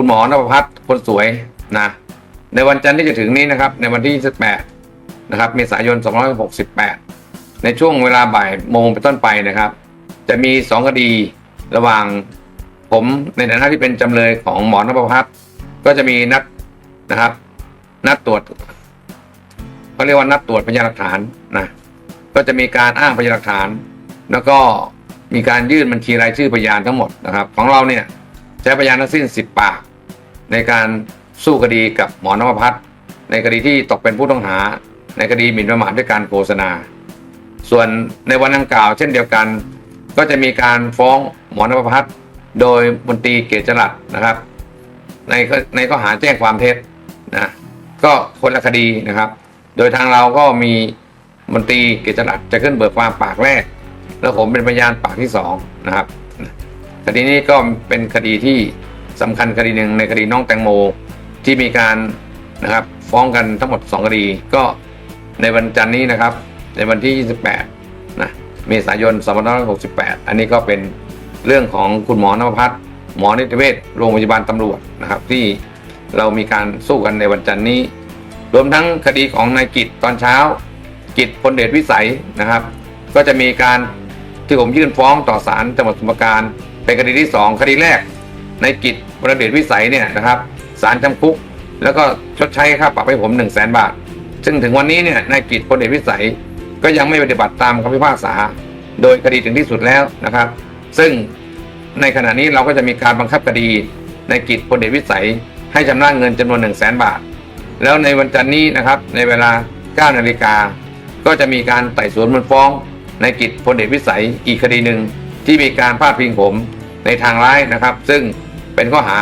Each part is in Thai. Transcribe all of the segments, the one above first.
คุณหมอนภพัฒน์คนสวยนะ ในวันจันทร์ที่จะถึงนี้นะครับ ในวันที่ 28 นะครับ เมษายน 2568 ในช่วงเวลาบ่ายโมงเป็นต้นไปนะครับ จะมี 2 คดีระหว่างผมในฐานะที่เป็นจำเลยของหมอนภพัฒน์ก็จะมีนัดนะครับ นัดตรวจเขาเรียกว่านัดตรวจพยานหลักฐานนะก็จะมีการอ้างพยานหลักฐาน แล้วก็มีการยื่นบัญชีรายชื่อพยานทั้งหมดนะครับ ของเราเนี่ยใช้พยานทั้งสิ้น 10 ปาก ในการสู้คดีกับหมอนวพัฒน์ในคดีที่ตกเป็นผู้ต้องหา ในคดีหมิ่นประมาทด้วยการโฆษณา ส่วนในวันดังกล่าว เช่นเดียวกัน ก็จะมีการฟ้องหมอนวพัฒน์โดยมนตรีเกษจรัตน์นะครับ ในในข้อหาแจ้งความเท็จนะก็คนละคดีนะครับ โดยทางเราก็มีมนตรีเกษจรัตน์จะขึ้นเบิกความปากแรก แล้วผมเป็นพยานปากที่สองนะครับคดีนี้ก็เป็นคดีที่ สำคัญคดีหนึ่งในคดีน้องแตงโม ที่มีการนะครับฟ้องกันทั้งหมด 2 คดี ก็ในวันจันทร์นี้นะครับ ในวันที่ 28นะเมษายน2568 อันนี้ก็เป็นเรื่องของคุณหมอนภพัฒน์หมอนิติเวชโรงพยาบาลตำรวจนะครับ ที่เรามีการสู้กันในวันจันทร์นี้ รวมทั้งคดีของนายกิจตอนเช้า กิจพลเดชวิสัยนะครับ ก็จะมีการที่ผมยื่นฟ้องต่อศาลจังหวัดสมุทรปราการเป็นคดีที่ 2 คดีแรก ในกิจพลเดชวิสัยเนี่ยนะครับศาลจำคุก แล้วก็ชดใช้ค่าปรับให้ผม1 0 0 0 0แบาท ซึ่งถึงวันนี้เนี่ยนายกิจพลเดชวิสัยก็ยังไม่ปฏิบัติตามคำพิพากษา โดยคดีถึงที่สุดแล้วนะครับ ซึ่งในขณะนี้เราก็จะมีการบังคับคดีในกิจพลเดชวิสัย ให้ชำระเงินจำนวน 1 0 0 0 0แบาท แล้วในวันจันทร์นี้นะครับในเวลา 9 นาฬิกา ก็จะมีการไต่สวนมูลฟ้อง ในกิจพลเดชวิสัยอีกคดีหนึ่งที่มีการพาดพิงผมในทางร้ายนะครับ ซึ่ง เป็นข้อหา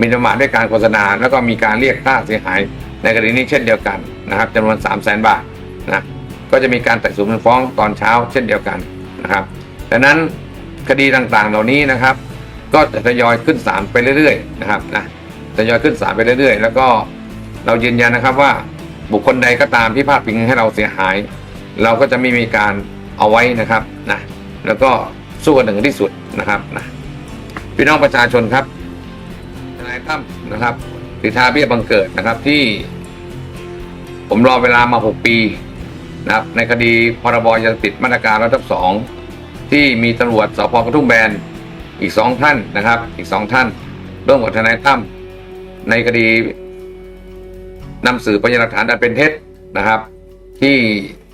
มินประมาทด้วยการโฆษณา แล้วก็มีการเรียกค่าเสียหาย ในคดีนี้เช่นเดียวกันนะครับจำนวน 3 0 0แสนบาทนะก็จะมีการไต่สวนฟ้องตอนเช้าเช่นเดียวกันนะครับดังนั้นคดีต่างๆเหล่านี้นะครับ ก็จะทยอยขึ้นศาลไปเรื่อยๆนะครับนะทยอยขึ้นศาลไปเรื่อยๆ แล้วก็เรายืนยันนะครับว่าบุคคลใดก็ตามที่พาดพิงให้เราเสียหาย เราก็จะไม่มีการเอาไว้นะครับนะแล้วก็สู้กันถึงที่สุดนะครับนะพี่น้องประชาชนครับ ทนายตั้มนะครับสิทธาเบี้ยบังเกิดนะครับที่ ผมรอเวลามา 6 ปีนะครับ ในคดีพรบยาติดมาตรการรัฐสองที่มีตำรวจสพกระทุ่มแบนอีกสองท่านนะครับ อีกสองท่าน ร่วมกับทนายตั้มในคดีนำสื่อพยานหลักฐานอันเป็นเท็จนะครับ ที่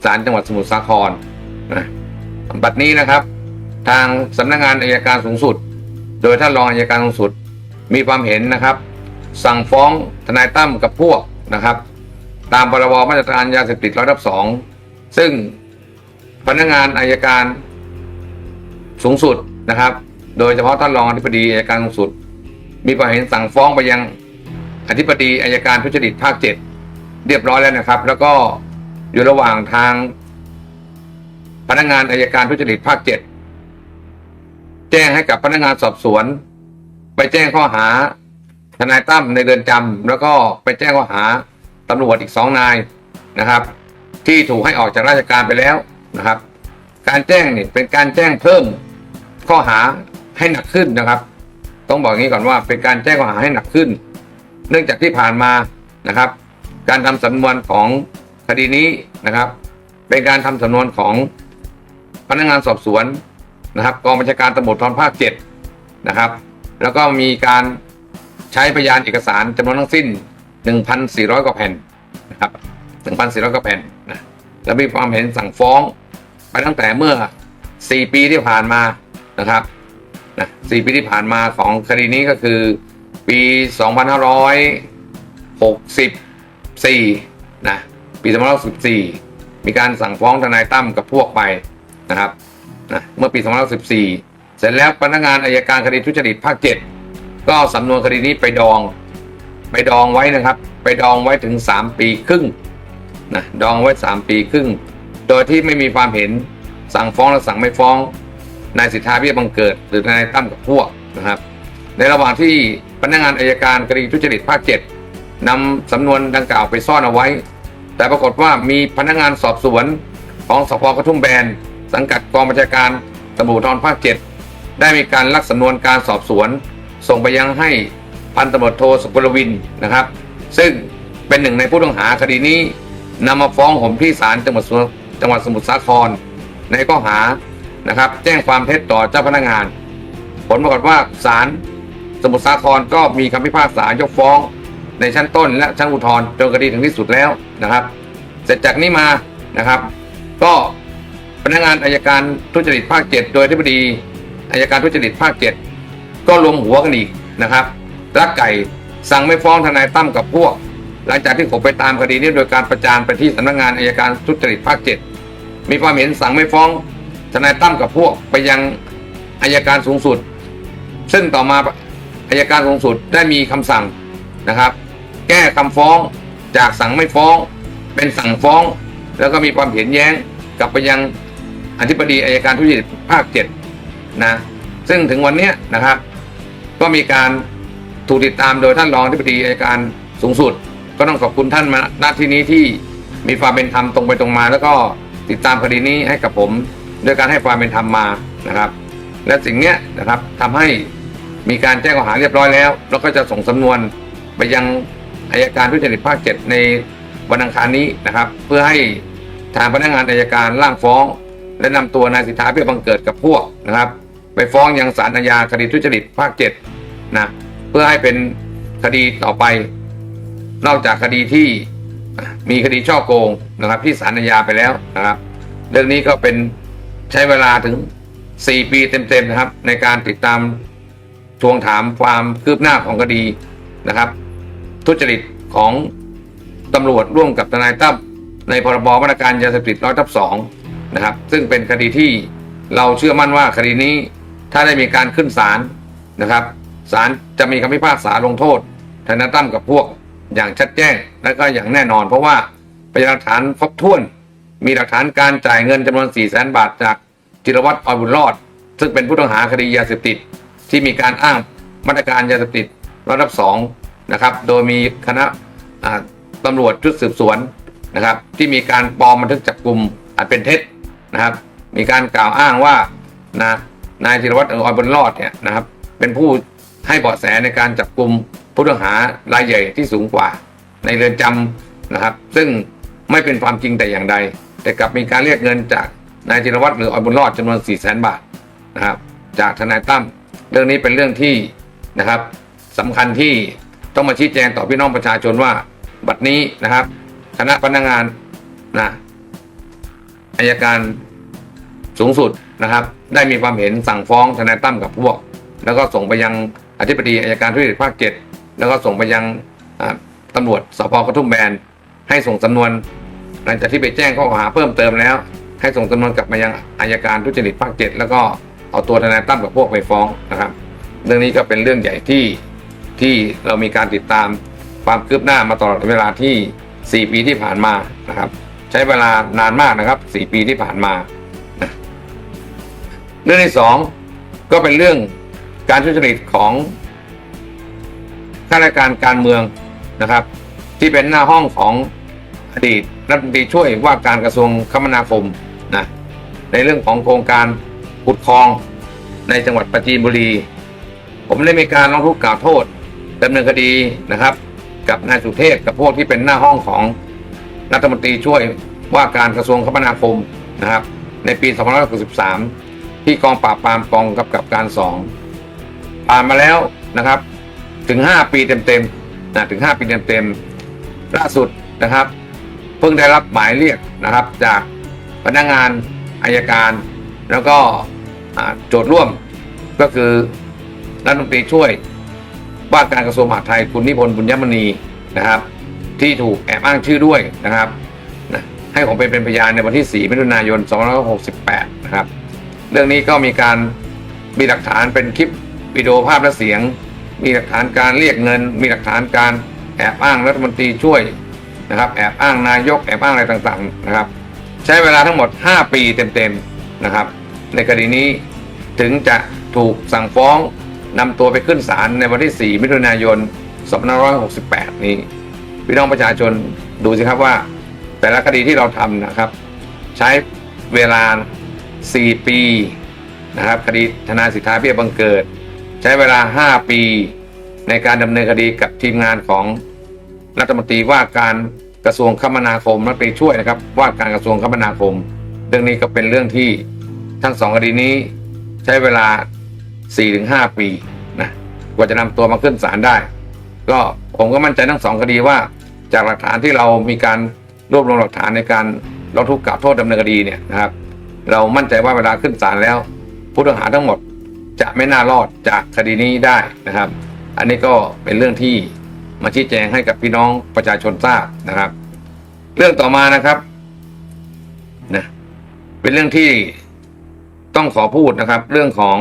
ศาลจังหวัดสมุทรสาครนะบัดนี้นะครับ ทางสำนักงานอายการสูงสุด โดยท่านรองอายการสูงสุด มีความเห็นนะครับ สั่งฟ้องทนายตั้มกับพวกนะครับ ตามพรบมาตรการยาเสพติดร้อยทับสองซึ่งพนักงานอายการสูงสุดนะครับ โดยเฉพาะท่านรองอธิบดีอายการสูงสุด มีความเห็นสั่งฟ้องไปยังอธิบดีอายการทุจริตภาคเจ็ดเรียบร้อยแล้วนะครับ แล้วก็อยู่ระหว่างทาง พนักงานอายการทุจริตภาคเจ็ดแจ้งให้กับพนักงานสอบสวน ไปแจ้งข้อหาทนายตั้มในเรือนจำแล้วก็ไปแจ้งข้อหาตำรวจอีกสองนายนะครับ ที่ถูกให้ออกจากราชการไปแล้วนะครับ การแจ้งนี่เป็นการแจ้งเพิ่มข้อหาให้หนักขึ้นนะครับ ต้องบอกงนี้ก่อนว่าเป็นการแจ้งข้อหาให้หนักขึ้น เนื่องจากที่ผ่านมานะครับ การทำสำนวนของคดีนี้นะครับ เป็นการทำสำนวนของพนักงานสอบสวนนะครับกองบัญชาการตำรวจทอนภาคเจ็ดนะครับ แล้วก็มีการใช้พยานเอกสารจำนวนทั้งสิ้น 1,400 กว่าแผ่นนะครับ 1,400 กว่าแผ่นนะแล้วมีความเห็นสั่งฟ้องไปตั้งแต่เมื่อ 4 ปีที่ผ่านมานะครับนะ4ปีที่ผ่านมาของคดีนี้ก็คือปี 2564นะปี2564มีการสั่งฟ้องทนายตั้มกับพวกไปนะครับนะเมื่อปี2514 เสร็จแล้วพนักงานอายการคดีทุจริตภาค7ก็เอาสำนวนคดีนี้ไปดอง ไปดองไว้นะครับ ไปดองไว้ถึง 3 ปีครึ่งนะดองไว้ 3 ปีครึ่ง โดยที่ไม่มีความเห็นสั่งฟ้องและสั่งไม่ฟ้องนายสิทธาเบี้ยบังเกิด หรือนายตั้มกับพวกนะครับ ในระหว่างที่พนักงานอายการคดีทุจริตภาค7นำสำนวนดังกล่าวไปซ่อนเอาไว้ แต่ปรากฏว่ามีพนักงานสอบสวนของสพกระทุ่มแบน สังกัดกองบัญชาการตำรวจทรภาค7 ได้มีการลักสำนวนการสอบสวน ส่งไปยังให้พันตำรวจโทสุกลวินนะครับ ซึ่งเป็นหนึ่งในผู้ต้องหาคดีนี้นำมาฟ้องผมที่ศาลจังหวัดจังหวัดสมุทรสาคร ในข้อหานะครับ แจ้งความเท็จต่อเจ้าพนักงาน ผลปรากฏว่าศาลสมุทรสาครก็มีคำพิพากษายกฟ้อง ในชั้นต้นและชั้นอุทธรณ์จนคดีถึงที่สุดแล้วนะครับ เสร็จจากนี้มานะครับ ก็พนักงานอายการทุจริตภาคเจ็ดโดยที่บดี อายการทุจริตภาคเจ็ดก็รวมหัวกันอีกนะครับลักไก่สั่งไม่ฟ้องทนายตั้มกับพวก หลังจากที่ผมไปตามคดีนี้โดยการประจานไปที่สำนักงานอายการทุจริตภาคเจ็ดมีความเห็นสั่งไม่ฟ้องทนายตั้มกับพวกไปยังอายการสูงสุด ซึ่งต่อมาอายการสูงสุดได้มีคำสั่งนะครับ แก้คำฟ้องจากสั่งไม่ฟ้อง เป็นสั่งฟ้อง แล้วก็มีความเห็นแย้งกลับไปยังอธิบดีอายการทุจริตภาคเจ็ด นะซึ่งถึงวันนี้นะครับ ก็มีการถูกติดตามโดยท่านรองอธิบดีอายการสูงสุด ก็ต้องขอบคุณท่านมาณที่นี้ที่มีความเป็นธรรมตรงไปตรงมา แล้วก็ติดตามคดีนี้ให้กับผมด้วยการให้ความเป็นธรรมมานะครับ และสิ่งเนี้ยนะครับทำให้มีการแจ้งข้อหาเรียบร้อยแล้ว แล้วก็จะส่งสำนวนไปยังอายการทุจริตภาคเจ็ดในวันอังคารนี้นะครับ เพื่อให้ทางพนักงานอายการร่างฟ้อง และนำตัวนายสิทธาเบี้ยบังเกิดกับพวกนะครับ ไปฟ้องยังศาลอาญาคดีทุจริตภาคเจ็ดนะเพื่อให้เป็นคดีต่อไป นอกจากคดีที่มีคดีช่อโกงนะครับ ที่ศาลอาญาไปแล้วนะครับ เรื่องนี้ก็เป็นใช้เวลาถึง 4 ปีเต็มๆนะครับ ในการติดตามทวงถามความคืบหน้าของคดีนะครับ ทุจริตของตำรวจร่วมกับทนายตั้มในพรบมาตรการยาเสพติดร้อยทับสองนะครับ ซึ่งเป็นคดีที่เราเชื่อมั่นว่าคดีนี้ ถ้าได้มีการขึ้นศาลนะครับศาลจะมีคำพิพากษาลงโทษทนายตั้มกับพวกอย่างชัดแจ้งและก็อย่างแน่นอน เพราะว่าพยานหลักฐานครบถ้วน มีหลักฐานการจ่ายเงินจำนวน4 0 0 0 0 0บาทจากจิรวัตรออยบุญรอด ซึ่งเป็นผู้ต้องหาคดียาเสพติด ที่มีการอ้างมาตรการยาเสพติดระดับสองนะครับโดยมีคณะอ่าตำรวจชุดสืบสวนนะครับที่มีการปลอมบันทึกจับกลุ่มอาจเป็นเท็จนะครับ มีการกล่าวอ้างว่านะ นายจิรวัตรเอออยบุญรอดเนี่ยนะครับ เป็นผู้ให้เบาะแสในการจับกลุ่มผู้ต้องหารายใหญ่ที่สูงกว่า ในเรือนจำนะครับ ซึ่งไม่เป็นความจริงแต่อย่างใด แต่กลับมีการเรียกเงินจากนายจิรวัตรหรือออยบุญรอดจำนวน4 0 0 0 0 0บาทนะครับ จากทนายตั้มเรื่องนี้เป็นเรื่องที่นะครับสำคัญที่ต้องมาชี้แจงต่อพี่น้องประชาชนว่า บัดนี้นะครับ คณะพนักงานนะอายการสูงสุดนะครับ ได้มีความเห็นสั่งฟ้องทนายตั้มกับพวก แล้วก็ส่งไปยังอธิบดีอายการทุจริตภาคเจ็ดแล้วก็ส่งไปยังตำรวจสพกระทุ่มแบนให้ส่งสำนวน หลังจากที่ไปแจ้งข้อกล่าวหาเพิ่มเติมแล้ว ให้ส่งสำนวนกลับมายังอายการทุจริตภาคเจ็ดแล้วก็เอาตัวทนายตั้มกับพวกไปฟ้องนะครับ เรื่องนี้ก็เป็นเรื่องใหญ่ที่ที่เรามีการติดตามความคืบหน้ามาตลอดเวลาที่ 4 ปีที่ผ่านมานะครับ ใช้เวลานานมากนะครับ 4 ปีที่ผ่านมา เรื่องที่สองก็เป็นเรื่องการทุจริตของข้าราชการการเมืองนะครับ ที่เป็นหน้าห้องของอดีตรัฐมนตรีช่วยว่าการกระทรวงคมนาคมนะในเรื่องของโครงการขุดคลองในจังหวัดปราจีนบุรี ผมได้มีการร้องทุกข์กล่าวโทษดำเนินคดีนะครับ กับนายสุเทพกับพวกที่เป็นหน้าห้องของรัฐมนตรีช่วยว่าการกระทรวงคมนาคมนะครับ ในปี 2563 ที่กองปราบปรามกองกำกับการสองผ่านมาแล้วนะครับ ถึง 5 ปีเต็มๆนะถึง 5 ปีเต็มๆล่าสุดนะครับ เพิ่งได้รับหมายเรียกนะครับ จากพนักงานอายการ แล้วก็โจทย์ร่วมก็คือรัฐมนตรีช่วยว่าการกระทรวงมหาดไทยคุณนิพนธ์บุญยมณีนะครับ ที่ถูกแอบอ้างชื่อด้วยนะครับให้ผมไปเป็นพยานในวันที่ 4 มิถุนายน 2568 นะครับ เรื่องนี้ก็มีการมีหลักฐานเป็นคลิปวิดีโอภาพและเสียง มีหลักฐานการเรียกเงิน มีหลักฐานการแอบอ้างรัฐมนตรีช่วยนะครับ แอบอ้างนายกแอบอ้างอะไรต่างๆนะครับ ใช้เวลาทั้งหมด 5 ปีเต็มๆนะครับ ในคดีนี้ถึงจะถูกสั่งฟ้องนำตัวไปขึ้นศาลในวันที่ 4 มิถุนายน 2568 นี้พี่น้องประชาชนดูสิครับว่า แต่ละคดีที่เราทำนะครับ ใช้เวลา 4 ปีนะครับคดีธนาสิทธาเบี้ยบังเกิด ใช้เวลา 5 ปี ในการดำเนินคดีกับทีมงานของรัฐมนตรีว่าการกระทรวงคมนาคมรัฐมนตรีช่วยนะครับ ว่าการกระทรวงคมนาคม เรื่องนี้ก็เป็นเรื่องที่ทั้งสองคดีนี้ใช้เวลา 4-5 ปีนะกว่าจะนำตัวมาขึ้นศาลได้ ก็ผมก็มั่นใจทั้งสองคดีว่าจากหลักฐานที่เรามีการรวบรวมหลักฐานในการร้องทุกข์กล่าวโทษดำเนินคดีเนี่ยนะครับ เรามั่นใจว่าเวลาขึ้นศาลแล้ว ผู้ต้องหาทั้งหมดจะไม่น่ารอดจากคดีนี้ได้นะครับ อันนี้ก็เป็นเรื่องที่มาชี้แจงให้กับพี่น้องประชาชนทราบนะครับ เรื่องต่อมานะครับนะเป็นเรื่องที่ต้องขอพูดนะครับ เรื่องของ